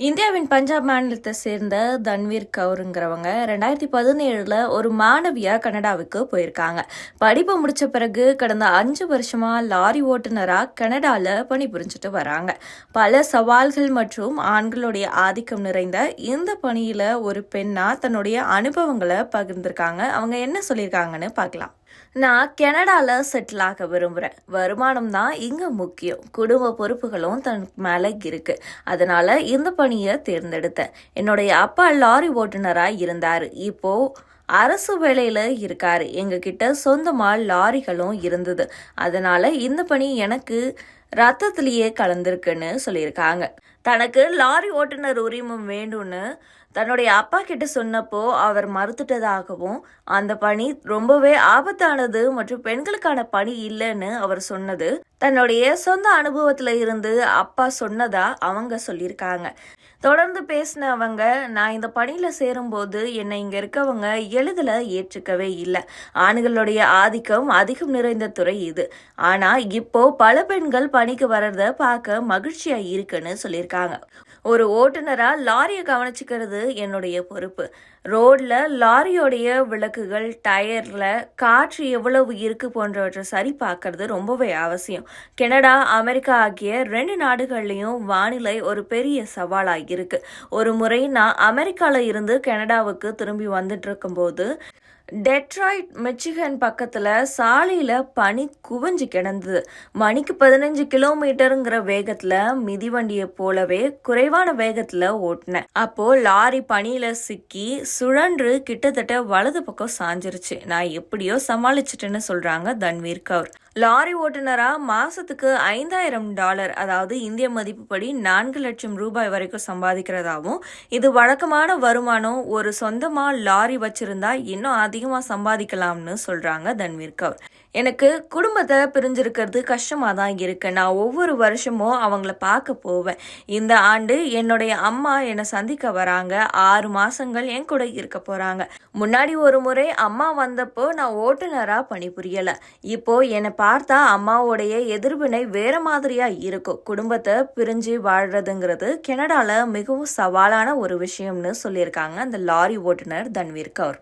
இந்தியாவின் பஞ்சாப் மாநிலத்தை சேர்ந்த தன்வீர் கவுருங்கிறவங்க ரெண்டாயிரத்தி பதினேழுல ஒரு மாணவியா கனடாவுக்கு போயிருக்காங்க. படிப்பு முடிச்ச பிறகு கடந்த அஞ்சு வருஷமா லாரி ஓட்டுநரா கனடால பணிபுரிஞ்சுட்டு வராங்க. பல சவால்கள் மற்றும் ஆண்களுடைய ஆதிக்கம் நிறைந்த இந்த பணியில ஒரு பெண்ணா தன்னுடைய அனுபவங்களை பகிர்ந்திருக்காங்க. அவங்க என்ன சொல்லியிருக்காங்கன்னு பார்க்கலாம். நான் கனடாவில் செட்டில் ஆக விரும்புகிறேன் வருமானம் தான் இங்கே முக்கியம். குடும்ப பொறுப்புகளும் தன் மேலே இருக்கு. அதனால இந்த பணியை தேர்ந்தெடுத்தேன். என்னுடைய அப்பா லாரி ஓட்டுநராக இருந்தார். இப்போ அரசு வேலையில் இருக்கார். எங்ககிட்ட சொந்தமாக லாரிகளும் இருந்தது. அதனால இந்த பணி எனக்கு ரத்தத்திலேயே கலந்திருக்குன்னு சொல்லியிருக்காங்க. தனக்கு லாரி ஓட்டுநர் உரிமம் வேண்டும்னு தன்னுடைய அப்பா கிட்ட சொன்னப்போ அவர் மறுத்துட்டதாகவும் அந்த பணி ரொம்பவே ஆபத்தானது மற்றும் பெண்களுக்கான பணி இல்லைன்னு அவர் சொன்னது தன்னுடைய சொந்த அனுபவத்துல இருந்து அப்பா சொன்னதா அவங்க சொல்லியிருக்காங்க. தொடர்ந்து பேசினவங்க நான் இந்த பணியில் சேரும்போது என்னை இங்கே இருக்கவங்க எளிதில் ஏற்றுக்கவே இல்லை. ஆண்களுடைய ஆதிக்கம் அதிகம் நிறைந்த துறை இது. ஆனால் இப்போ பல பெண்கள் பணிக்கு வர்றத பார்க்க மகிழ்ச்சியாக இருக்குன்னு சொல்லியிருக்காங்க. ஒரு ஓட்டுநரா லாரியை கவனிச்சுக்கிறது என்னுடைய பொறுப்பு. ரோட்ல லாரியோடைய விளக்குகள் டயர்ல காற்று எவ்வளவு இருக்கு போன்றவற்றை சரி பார்க்கறது ரொம்பவே அவசியம். கனடா அமெரிக்கா ஆகிய ரெண்டு நாடுகள்லயும் வானிலை ஒரு பெரிய சவாலாக இருக்கு. ஒரு முறை நான் அமெரிக்கால இருந்து கனடாவுக்கு திரும்பி வந்துட்டு இருக்கும்போது டெட்ராய்ட் மிச்சிகன் பக்கத்தில் சாலையில் பனி குவிஞ்சு கிடந்தது. மணிக்கு பதினஞ்சு கிலோமீட்டருங்கிற வேகத்தில் மிதிவண்டியை போலவே குறைவான வேகத்தில் ஓட்டினேன். அப்போது லாரி பனியில் சிக்கி சுழன்று கிட்டத்தட்ட வலது பக்கம் சாஞ்சிருச்சு. நான் எப்படியோ சமாளிச்சிட்டேன்னு சொல்கிறாங்க தன்வீர் கவுர். லாரி ஓட்டுநராக மாதத்துக்கு ஐந்தாயிரம் டாலர் அதாவது இந்திய மதிப்புப்படி நான்கு லட்சம் ரூபாய் வரைக்கும் சம்பாதிக்கிறதாகவும் இது வழக்கமான வருமானம் ஒரு சொந்தமாக லாரி வச்சிருந்தா இன்னும் அதிகமாக சம்பாதிக்கலாம்னு சொல்கிறாங்க தன்வீர் கவுர் எனக்கு குடும்பத்தை பிரிஞ்சிருக்கிறது கஷ்டமாக தான் இருக்கு. நான் ஒவ்வொரு வருஷமும் அவங்கள பார்க்க போவேன். இந்த ஆண்டு என்னுடைய அம்மா என்னை சந்திக்க வராங்க. ஆறு மாதங்கள் என் கூட இருக்க போகிறாங்க முன்னாடி ஒரு முறை அம்மா வந்தப்போ நான் ஓட்டுநராக பணிபுரியலை. இப்போ என்னை பார்த்தா அம்மாவோடைய எதிர்வினை வேற மாதிரியா இருக்கும். குடும்பத்தை பிரிஞ்சு வாழ்றதுங்கிறது கெனடால மிகவும் சவாலான ஒரு விஷயம்னு சொல்லியிருக்காங்க அந்த லாரி ஓட்டுநர் தன்வீர் கவுர்.